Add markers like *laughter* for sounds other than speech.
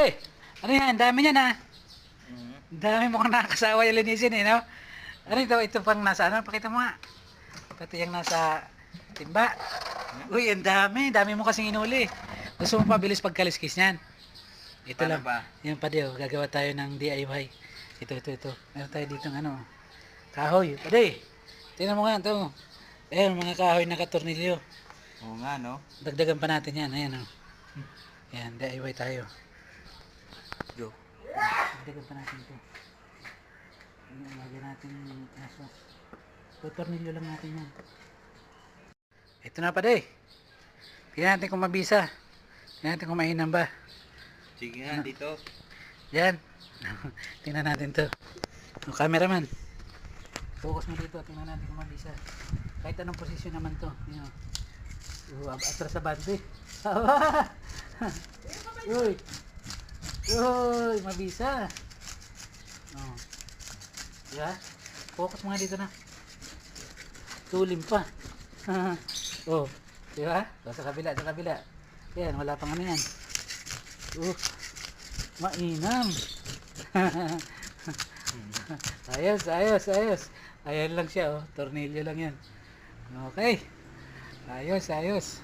Eh, ano yan? Dami niyan ha. Mm. Ang dami mo kang nakakasawa yung linisin eh, no? Ano ito? Ito pang nasa ano? Pakita mo nga. Pati yung nasa timba. Uy, ang dami. Dami mo kasing inuli. Gusto mo pabilis pagkaliskis niyan. Ito Paano lang. ba? Yan pa Deo, gagawa tayo ng DIY. Ito, ito, ito. Meron tayo dito ng ano. Kahoy. Pade, tingnan mo nga ito. Ayan, mga kahoy na katornilyo. Oo nga, no? Dagdagan pa natin yan. Ayan, oh. Yan, DIY tayo. Go. Dagdagan pa natin ito. Lagyan natin yung aso. Tutornilyo lang natin yan. Ito na pa de. Tingnan natin kung mabisa. Tingnan natin kung mainam ba. Sige nga, dito. Yan. *laughs* tingnan natin to. O, cameraman. Focus mo dito. Tingnan natin kung mabisa. Kahit anong posisyon naman to. Yan. Uh, atras sa bande. *laughs* Uy. Uy, mabisa. Oh. Diba? Focus mo nga dito na. Tulim pa. *laughs* oh. Diba? O, sa kabila, sa kabila. Yan, wala pang ano yan. Uh, mainam. *laughs* ayos, ayos, ayos. Ayan lang siya, oh. Tornilyo lang yan. Okay. Ayos, ayos.